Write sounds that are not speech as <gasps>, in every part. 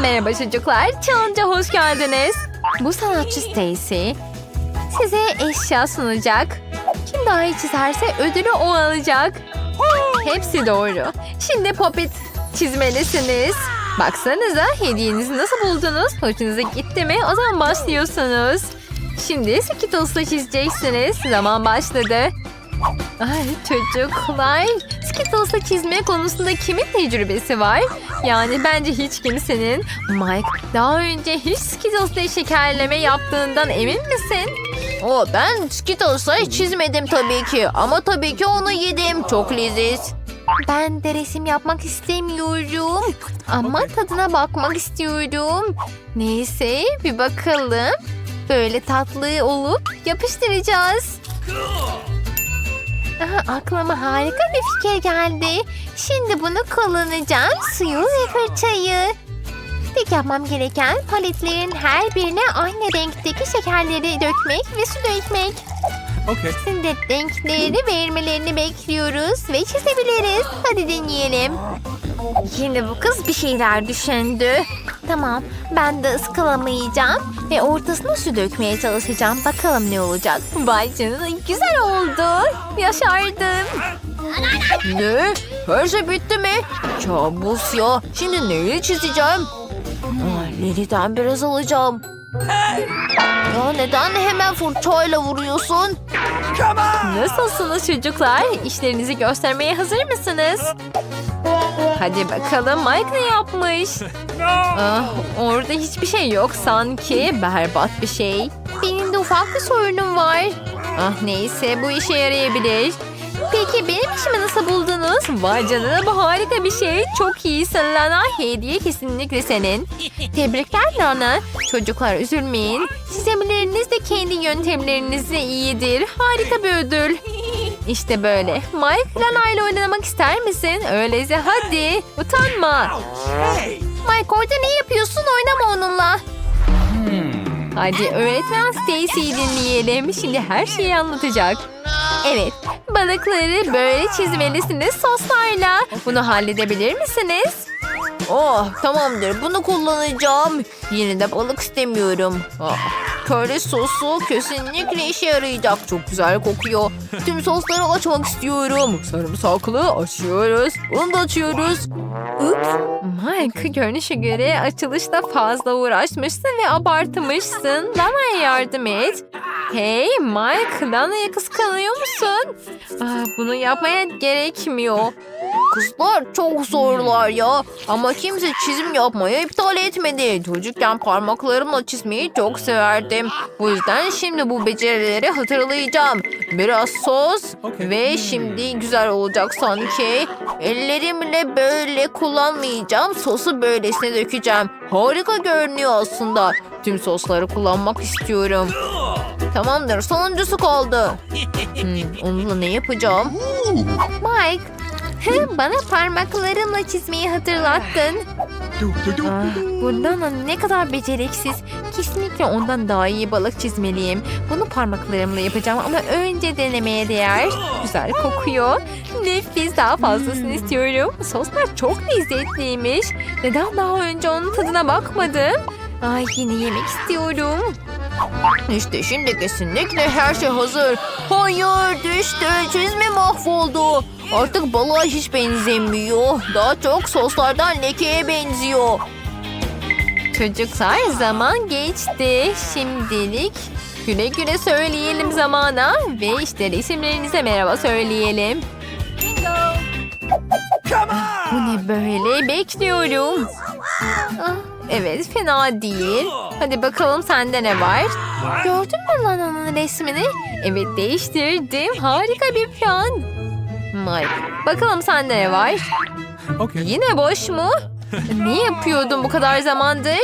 Merhaba çocuklar, Challenge'a hoş geldiniz. Bu sanatçı Stacy size eşya sunacak. Kim daha iyi çizerse ödülü o alacak. Hepsi doğru. Şimdi popit çizmelisiniz. Baksanıza hediyenizi nasıl buldunuz? Hoşunuza gitti mi? O zaman başlıyorsunuz. Şimdi Skittles'la çizeceksiniz. Zaman başladı. Ay çocuklar. Skittles'la çizme konusunda kimin tecrübesi var? Yani bence hiç kimsenin. Mike daha önce hiç Skittles'la şekerleme yaptığından emin misin? O ben Skittles'la çizmedim tabii ki. Ama tabii ki onu yedim. Çok leziz. Ben de resim yapmak istemiyorum. Ama tadına bakmak istiyorum. Neyse bir bakalım. Böyle tatlı olup yapıştıracağız. Aha, aklıma harika bir fikir geldi. Şimdi bunu kullanacağım. Suyu ve fırçayı. Tek yapmam gereken paletlerin her birine aynı renkteki şekerleri dökmek ve su dökmek. Okay. Şimdi renkleri vermelerini bekliyoruz ve çizebiliriz. Hadi deneyelim. Şimdi bu kız bir şeyler düşündü. Tamam, ben de ıskalamayacağım ve ortasına su dökmeye çalışacağım. Bakalım ne olacak. Vay canına güzel oldu. Yaşardım. Ne? Her şey bitti mi? Kabus ya. Şimdi neyi çizeceğim? Lili'den biraz alacağım. Ya neden hemen fırçayla vuruyorsun? Nasılsınız çocuklar? İşlerinizi göstermeye hazır mısınız? Hadi bakalım Mike ne yapmış? <laughs> Ah, orada hiçbir şey yok sanki. Berbat bir şey. Benim de ufak bir sorunum var. Ah neyse bu işe yarayabilir. Peki benim işimi nasıl buldunuz? Vay canına bu harika bir şey. Çok iyisin Lana. Hediye kesinlikle senin. <laughs> Tebrikler Lana. Çocuklar üzülmeyin. Çizimleriniz de kendi yöntemlerinizle iyidir. Harika bir ödül. İşte böyle. Mike Lana ile oynamak ister misin? Öyleyse hadi. Utanma. Mike orada ne yapıyorsun? Oynama onunla. Hadi öğretmen Stacy'yi dinleyelim. Şimdi her şeyi anlatacak. Evet, balıkları böyle çizmelisiniz soslarla. Bunu halledebilir misiniz? Oh tamamdır bunu kullanacağım. Yine de balık istemiyorum. Ah, köri sosu kesinlikle işe yarayacak. Çok güzel kokuyor. Tüm sosları açmak istiyorum. Sarımsaklı açıyoruz. Bunu da açıyoruz. Ups. Mike görünüşe göre açılışta fazla uğraşmışsın ve abartmışsın. Lana'ya yardım et. Hey Mike, Lana'ya kıskanıyor musun? Aa, bunu yapmaya gerekmiyor. Kızlar çok zorlar ya. Ama kimse çizim yapmayı iptal etmedi. Çocukken parmaklarımla çizmeyi çok severdim. Bu yüzden şimdi bu becerileri hatırlayacağım. Biraz sos ve şimdi güzel olacak sanki. Ellerimle böyle kullanmayacağım. Sosu böylesine dökeceğim. Harika görünüyor aslında. Tüm sosları kullanmak istiyorum. Tamamdır sonuncusu kaldı. <laughs> Hmm, onunla ne yapacağım? Mike, bana parmaklarınla çizmeyi hatırlattın. Ah, bu Lana ne kadar beceriksiz. Kesinlikle ondan daha iyi balık çizmeliyim. Bunu parmaklarımla yapacağım ama önce denemeye değer. Güzel kokuyor. Nefis daha fazlasını istiyorum. Soslar çok lezzetliymiş. Neden daha önce onun tadına bakmadım? Ay yine yemek istiyorum. İşte şimdi kesinlikle her şey hazır. Hayır düştü. Çizme mahvoldu. Artık balığa hiç benzemiyor. Daha çok soslardan lekeye benziyor. Çocuklar zaman geçti. Şimdilik güle güle söyleyelim zamana ve işte resimlerinize merhaba söyleyelim. Bu ne böyle? Bekliyorum. Ah, evet fena değil. Hadi bakalım sende ne var? Gördün mü Lana'nın resmini? Evet değiştirdim. Harika bir plan. Mike bakalım sende ne var? Okay. Yine boş mu? ne yapıyordun bu kadar zamandır?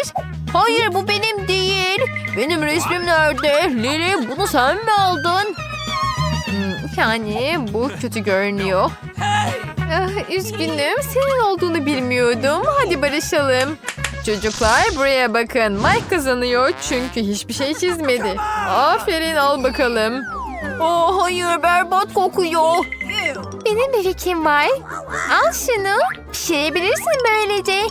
Hayır bu benim değil. Benim resmim nerede? Lili bunu sen mi aldın? Hmm, Yani bu kötü görünüyor. Ah, üzgünüm. Senin olduğunu bilmiyordum. Hadi barışalım. Çocuklar buraya bakın. Mike kazanıyor çünkü hiçbir şey çizmedi. Aferin al bakalım. Oh hayır berbat kokuyor. Benim bir fikrim var. Al şunu. Pişirebilirsin böylece.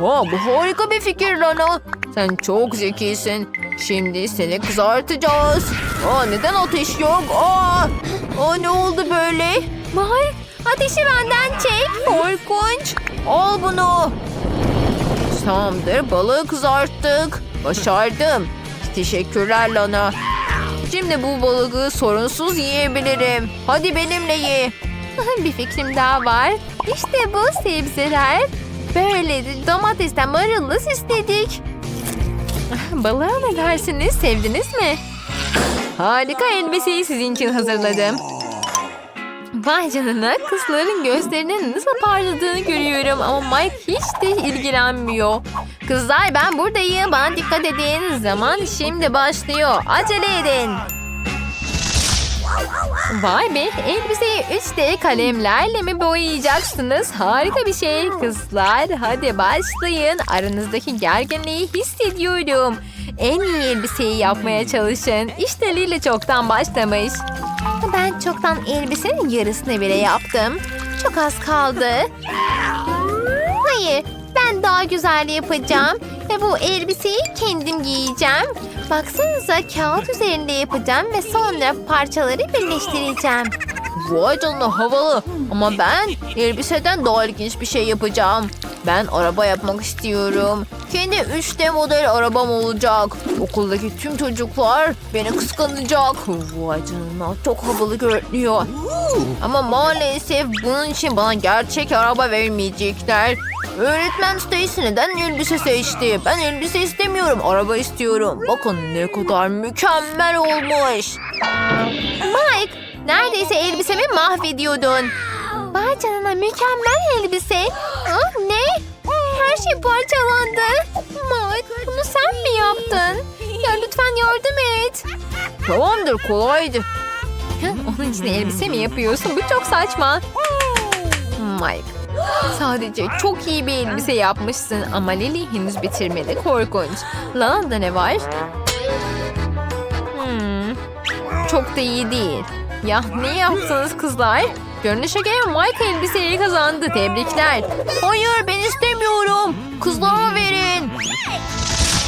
Aa, bu harika bir fikir Lana. Sen çok zekisin. Şimdi seni kızartacağız. Aa, neden ateş yok? Aa, aa, ne oldu böyle? Mike ateşi benden çek. Korkunç. Al bunu. Tamamdır balığı kızarttık. Başardım. Teşekkürler Lana. Şimdi bu balığı sorunsuz yiyebilirim. Hadi benimle ye. <laughs> bir fikrim daha var. İşte bu sebzeler. Böyle domatesten marullu süsledik. <laughs> Balığa ne dersiniz? Sevdiniz mi? Harika elbiseyi sizin için hazırladım. Vay kızların gözlerinin nasıl parladığını görüyorum ama Mike hiç de ilgilenmiyor. Kızlar ben buradayım bana dikkat edin. Zaman şimdi başlıyor. Acele edin. Vay be elbiseyi 3D kalemlerle mi boyayacaksınız? Harika bir şey kızlar. Hadi başlayın. Aranızdaki gerginliği hissediyorum. En iyi elbiseyi yapmaya çalışın. İşte Lili çoktan başlamış. Ben çoktan elbisenin yarısını bile yaptım. Çok az kaldı. Hayır, ben daha güzel yapacağım. Ve bu elbiseyi kendim giyeceğim. Baksanıza kağıt üzerinde yapacağım ve sonra parçaları birleştireceğim. Vay canına havalı. Ama ben elbiseden daha ilginç bir şey yapacağım. Ben araba yapmak istiyorum. Kendi 3D model arabam olacak. Okuldaki tüm çocuklar beni kıskanacak. Vay canına çok havalı görünüyor. Ama maalesef bunun için bana gerçek araba vermeyecekler. Öğretmen Stacy neden elbise seçti? Ben elbise istemiyorum, araba istiyorum. Bakın ne kadar mükemmel olmuş. Mike, neredeyse elbisemi mahvediyordun. Vay canına mükemmel elbise. Ah, Tamamdır kolaydı. Onun için elbise mi yapıyorsun? Bu çok saçma. Mike, sadece çok iyi bir elbise yapmışsın ama Lily henüz bitirmedi. Korkunç. Lana'da ne var? Hmm, çok da iyi değil. Ya ne yaptınız kızlar? Görünüşe göre Mike elbiseyi kazandı. Tebrikler. Hayır ben istemiyorum. Kızlarıma verin.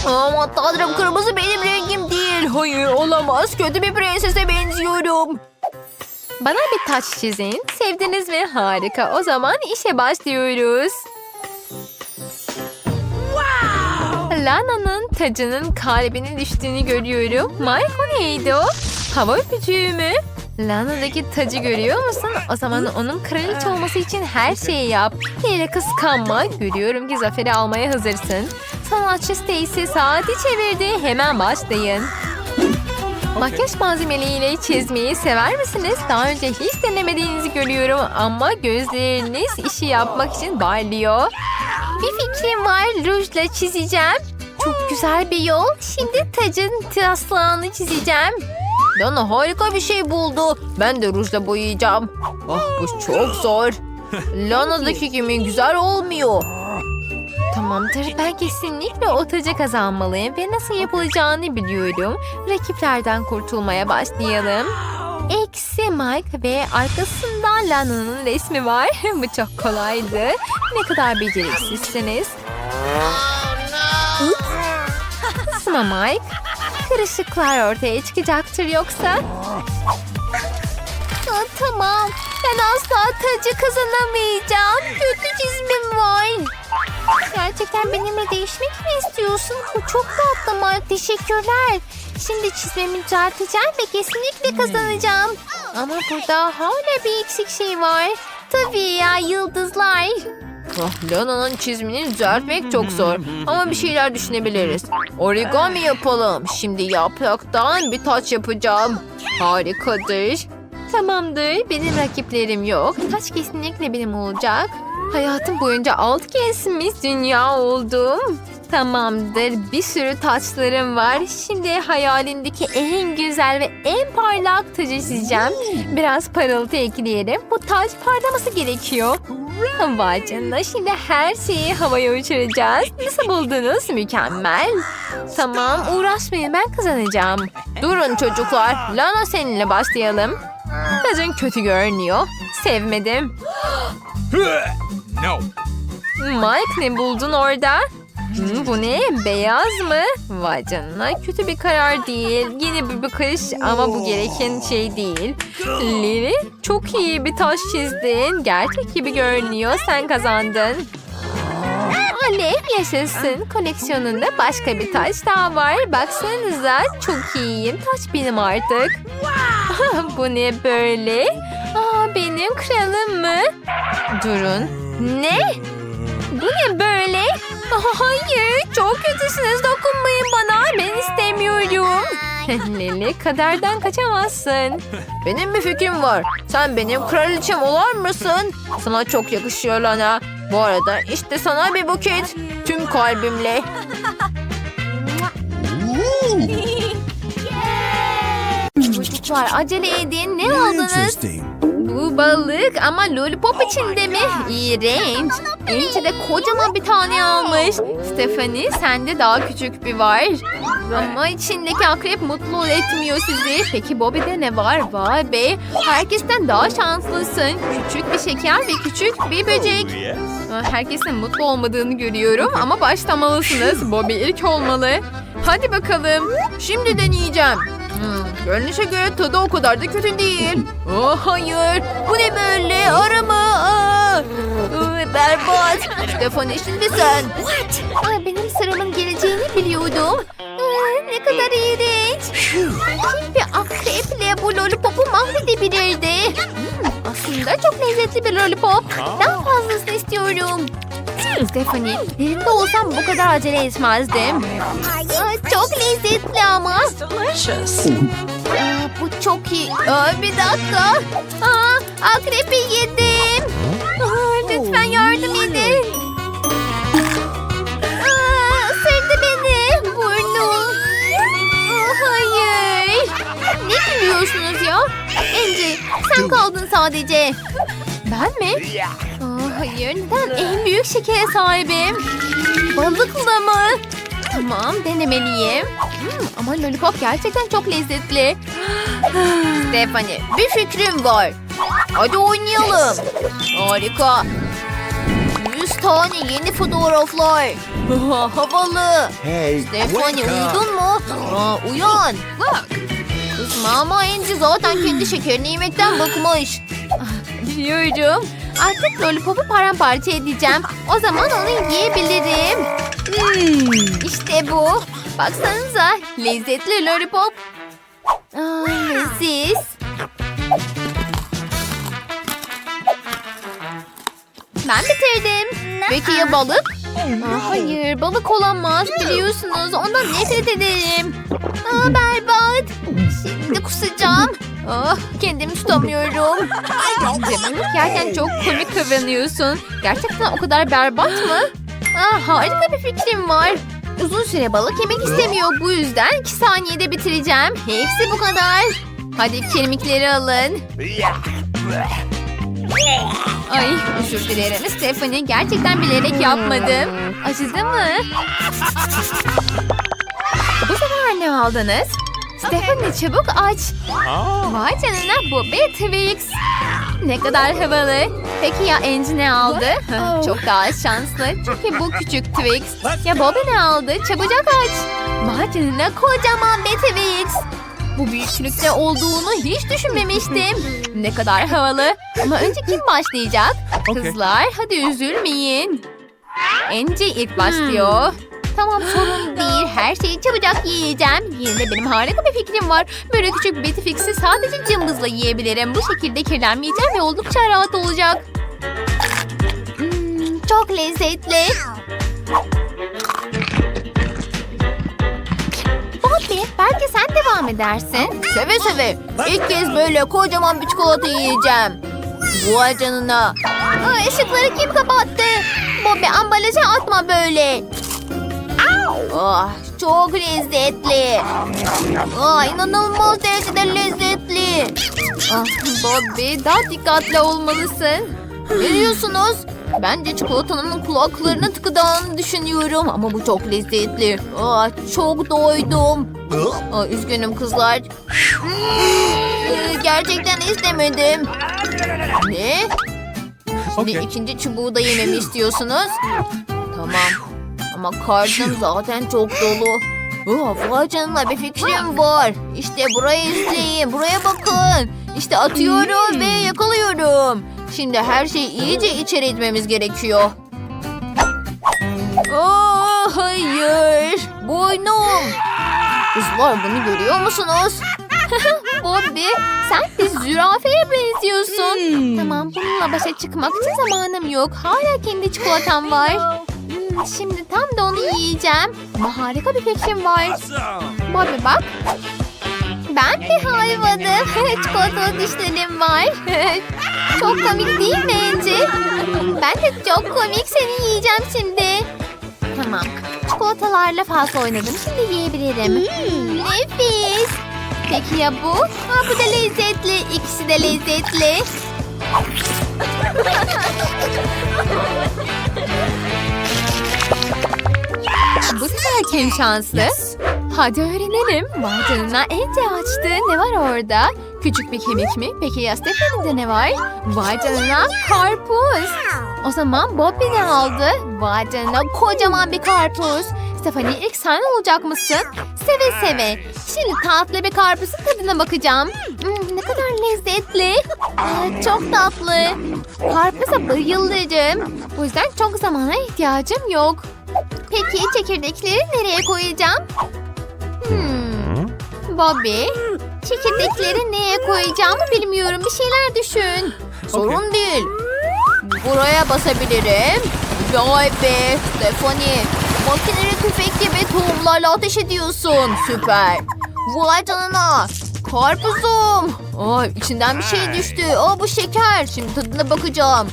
Ama tanrım kırmızı benim rengim değil. Hayır olamaz. Kötü bir prensese benziyorum. Bana bir taç çizin. Sevdiniz mi? Harika. O zaman işe başlıyoruz. Lana'nın tacının kalbine düştüğünü görüyorum. O neydi o? Hava öpücüğü mü? Lana'daki tacı görüyor musun? O zaman onun kraliçe olması için her şeyi yap. Yere kıskanma. Görüyorum ki zaferi almaya hazırsın. Sanatçı Stacy saati çevirdi. Hemen başlayın. Makyaj malzemeleriyle çizmeyi sever misiniz? Daha önce hiç denemediğinizi görüyorum ama gözleriniz işi yapmak için parlıyor. Bir fikrim var. Rujla çizeceğim. Çok güzel bir yol. Şimdi tacın taslağını çizeceğim. Lana harika bir şey buldu. Ben de rujla boyayacağım. Ah bu çok <gasps> zor. Lana'daki gibi güzel olmuyor. Tamamdır. Ben kesinlikle o kazanmalıyım ve nasıl yapılacağını biliyorum. Rakiplerden kurtulmaya başlayalım. Eksi Mike ve arkasında Lana'nın resmi var. <laughs> Bu çok kolaydı. Ne kadar beceriksizsiniz. Kızma <laughs> Mike. Karışıklar ortaya çıkacaktır yoksa. Aa, tamam. Ben asla tacı kazanamayacağım. Kötü çizimim var. Gerçekten benimle değişmek mi istiyorsun? Bu çok tatlı Mike. Teşekkürler. Şimdi çizmemi düzelteceğim ve kesinlikle kazanacağım. Ama burada hala bir eksik şey var. Tabii ya yıldızlar. Ah, Lana'nın çizimini düzeltmek çok zor. Ama bir şeyler düşünebiliriz. Origami yapalım. Şimdi yapraktan bir taç yapacağım. Harikadır. Tamamdır. Benim rakiplerim yok. Taç kesinlikle benim olacak. Hayatım boyunca altı kez Miss Dünya oldum. Tamamdır. Bir sürü taçlarım var. Şimdi hayalindeki en güzel ve en parlak tacı çizeceğim. Biraz parıltı ekleyelim. Bu taç parlaması gerekiyor. Vay canına. Şimdi her şeyi havaya uçuracağız. Nasıl buldunuz? Mükemmel. Tamam uğraşmayın ben kazanacağım. Durun çocuklar. Lana seninle başlayalım. Tacın kötü görünüyor. Sevmedim. <gasps> No. Mike ne buldun orada? Hmm, bu ne? Beyaz mı? Vay canına kötü bir karar değil. Yeni bir bakış ama bu gereken şey değil. Lili çok iyi bir taş çizdin. Gerçek gibi görünüyor. Sen kazandın. Alev yaşasın. Koleksiyonunda başka bir taş daha var. Baksanıza çok iyiyim. Taş benim artık. <laughs> bu ne böyle? Aa, benim kralım mı? Durun. Ne? Bu ne böyle? Aa, <laughs> hayır çok kötüsünüz dokunmayın bana ben istemiyorum. <laughs> Lili kaderden kaçamazsın. Benim bir fikrim var. Sen benim kraliçem olar mısın? Sana çok yakışıyor Lana. Bu arada işte sana bir buket. Tüm kalbimle. <laughs> Çocuklar acele edin ne aldınız? Bu balık ama lollipop içinde mi? İğrenç. Elçi de kocaman bir tane almış. Stephanie sende daha küçük bir var. Ama içindeki akrep mutlu etmiyor sizi. Peki Bobby'de ne var? Vay be. Herkesten daha şanslısın. Küçük bir şeker ve küçük bir böcek. Herkesin mutlu olmadığını görüyorum ama başlamalısınız. Bobby ilk olmalı. Hadi bakalım. Şimdi deneyeceğim. Görünüşe göre tadı o kadar da kötü değil. Oh hayır. Bu ne böyle? Arama. Aa, Iı, berbat. Stefani şimdi sen. Ay, benim sıramın geleceğini biliyordum. Aa, ne kadar iğrenç. Kim bir akreple bu lollipopu mahvedebilirdi? Hmm, aslında çok lezzetli bir lollipop. Daha fazlasını istiyorum. Stephanie, yerinde olsam bu kadar acele etmezdim. Aa, çok lezzetli ama. Aa, bu çok iyi. Aa, bir dakika. Aa, akrepi yedim. Aa, lütfen yardım edin. Aa, beni. Burnum. Aa, hayır. Ne gülüyorsunuz ya? Angie sen kaldın sadece. Ben mi? Aa, hayır neden en büyük şekere sahibim? Balıkla mı? Tamam denemeliyim. Hmm, ama lollipop gerçekten çok lezzetli. <gasps> Stefani bir fikrim var. Hadi oynayalım. Harika. 100 tane yeni fotoğraflar. <laughs> Havalı. Hey, Stefani uyudun mu? Aa, uyan. Kızma ama Angie zaten kendi şekerini yemekten bıkmış. Biliyorum. Artık lollipopu paramparça edeceğim. O zaman onu yiyebilirim. Hmm, işte bu. Baksanıza lezzetli lollipop. Aa, leziz. Ben bitirdim. Peki ya balık? Aa, hayır balık olamaz biliyorsunuz. Ondan nefret ederim. Aa, berbat. Şimdi kusacağım. Ah, kendimi tutamıyorum. Balık yerken çok komik kıvranıyorsun. Gerçekten o kadar berbat mı? Aa, harika bir fikrim var. Uzun süre balık yemek istemiyor. Bu yüzden 2 saniyede bitireceğim. Hepsi bu kadar. Hadi kemikleri alın. Ay özür dilerim Stephanie. Gerçekten bilerek yapmadım. Acıdı mı? Bu sefer ne aldınız? Stephanie çabuk aç. Vay canına bu bir Twix. Ne kadar havalı. Peki ya Angie ne aldı? Hah, Çok daha şanslı. Çünkü bu küçük Twix. Ya Bobby ne aldı? Çabucak aç. Vay canına kocaman bir Twix. Bu büyüklükte olduğunu hiç düşünmemiştim. Ne kadar havalı. Ama önce kim başlayacak? Kızlar hadi üzülmeyin. Angie ilk başlıyor. Tamam sorun <laughs> değil. Her şeyi çabucak yiyeceğim. Yine de benim harika bir fikrim var. Böyle küçük Betty sadece cımbızla yiyebilirim. Bu şekilde kirlenmeyeceğim ve oldukça rahat olacak. Hmm, çok lezzetli. Bobby belki sen devam edersin. Seve seve. İlk kez böyle kocaman bir çikolata yiyeceğim. Vay canına. Aa, ışıkları kim kapattı? Bobby ambalajı atma böyle. Ah, çok lezzetli. Ah, inanılmaz derecede lezzetli. Ah, Bobby daha dikkatli olmalısın. Ne diyorsunuz? Bence çikolatanın kulaklarına tıkadığını düşünüyorum ama bu çok lezzetli. Ah, çok doydum. Ah, üzgünüm kızlar. <gasps> Gerçekten istemedim. Ne? Şimdi Okay. ikinci çubuğu da yememi istiyorsunuz. Tamam. Ama karnım zaten çok dolu. Oh, vay canına bir fikrim var. İşte burayı izleyin. Buraya bakın. İşte atıyorum ve yakalıyorum. Şimdi her şeyi iyice içeri etmemiz gerekiyor. Aa, hayır. Boynum. Kızlar bunu görüyor musunuz? <laughs> Bobby sen bir zürafeye benziyorsun. Tamam bununla başa çıkmak için zamanım yok. Hala kendi çikolatam var. Hmm, şimdi tam da onu yiyeceğim. Ama harika bir fikrim var. Bobby bak. Ben bir hayvanım. <laughs> Çikolatalı dişlerim var. <laughs> çok komik değil mi Ence? Ben de çok komik. Seni yiyeceğim şimdi. Tamam. Çikolatalarla fazla oynadım. Şimdi yiyebilirim. Nefis. Peki ya bu? Ha, bu da lezzetli. İkisi de lezzetli. <laughs> Bu sefer kim şanslı? Hadi öğrenelim. Vay canına Ence açtı. Ne var orada? Küçük bir kemik mi? Peki ya Stephanie'de ne var? Vay canına karpuz. O zaman Bobby ne aldı? Vay canına kocaman bir karpuz. Stephanie ilk sen olacak mısın? Seve seve. Şimdi tatlı bir karpuzun tadına bakacağım. Hmm, ne kadar lezzetli. Aa, çok tatlı. Karpuza bayılırım. O yüzden çok zamana ihtiyacım yok. Peki çekirdekleri nereye koyacağım? Hmm. Bobby, çekirdekleri neye koyacağımı bilmiyorum. Bir şeyler düşün. Sorun değil. Buraya basabilirim. Vay be Stephanie. Makineli tüfek gibi tohumlarla ateş ediyorsun. Süper. Vay canına. Karpuzum. Aa, içinden bir şey düştü. Aa, bu şeker. Şimdi tadına bakacağım.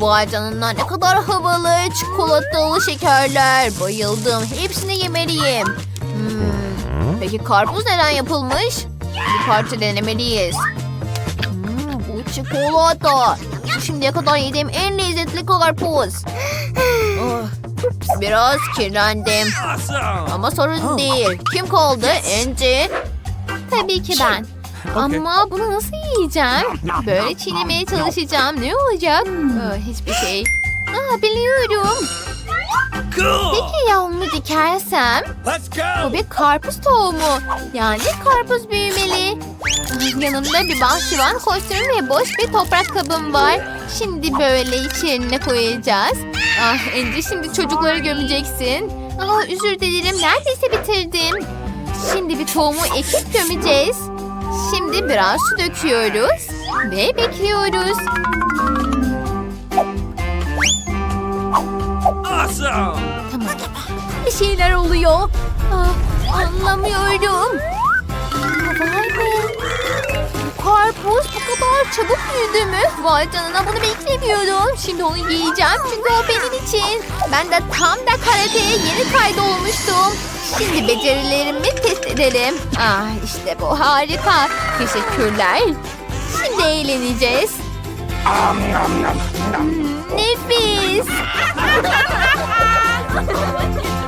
Vay canına ne kadar havalı çikolatalı şekerler. Bayıldım. Hepsini yemeliyim. Hmm, Peki karpuz neden yapılmış? Bir parça denemeliyiz. Hmm, bu çikolata. Şimdiye kadar yediğim en lezzetli karpuz. Oh, biraz kirlendim. Ama sorun değil. Kim kaldı? Ence. Tabii ki ben. Ama bunu nasıl yiyeceğim? Böyle çiğnemeye çalışacağım. Ne olacak? Aa, hiçbir şey. Aa, biliyorum. Cool. Peki ya onu dikersem? Let's Bu bir karpuz tohumu. Yani karpuz büyümeli. Yanımda bir bahçıvan kostümü ve boş bir toprak kabım var. Şimdi böyle içerine koyacağız. Ah Ence şimdi çocukları gömeceksin. Ah özür dilerim neredeyse bitirdim. Şimdi bir tohumu ekip gömeceğiz. Şimdi biraz su döküyoruz ve bekliyoruz. Awesome. Tamam. Bir şeyler oluyor. Ah, anlamıyorum. Vay be. Karpuz bu kadar çabuk büyüdü mü? Vay canına bunu beklemiyordum. Şimdi onu yiyeceğim çünkü o benim için. Ben de tam da karateye yeni kaydolmuştum. Şimdi becerilerimi test edelim. Ah işte bu harika. Teşekkürler. Şimdi eğleneceğiz. Hmm, nefis. <laughs>